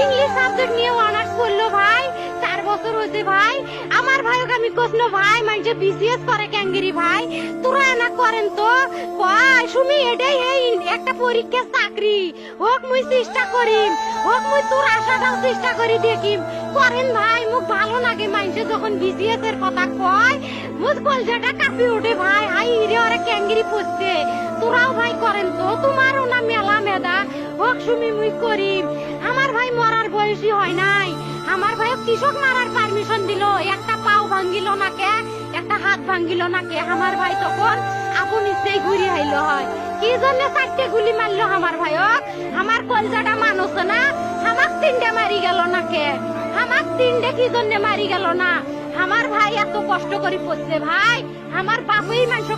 English subject নিয়ে honours করল ভাই, চার ভাই। আমার ভাইকে আমি কষলো ভাই মানুষে বিসিএস করে ভাই। তোরা কয় সুমি একটা পরীক্ষা চাকরি। হোক মুই চেষ্টা করিম, হোক তোর আশাটাও চেষ্টা করি দেখিম। করেন ভাই, মুখ ভালো লাগে মানুষে যখন বিসিএস এর কথা কয়। মুখ কলজাটা কাঁপি ওঠে ভাই। হাই রে ওরা ক্যাঙ্গেরি পড়ছে। তোরাও ভাই হোক মুই করিম আমার ভাই মরার বয়সী হয় নাই। আমার ভাই কৃষক মারার পারমিশন দিল। একটা পাও ভাঙ্গিল না কে? একটা হাত ভাঙ্গিল না কে? আমার ভাই তখন আপন ইচ্ছেই ঘুরি আইল হয়। কি জন্য চারটে গুলি মারলো আমার ভাইক আমার কলজাটা মানুষ না? আমাক তিনটে মারি গেল না কে? আমাক তিনটে কি জন্য মারি গেল না? আমার ভাই এত কষ্ট করে পড়ছে ভাই। আমার বাপই মানুষ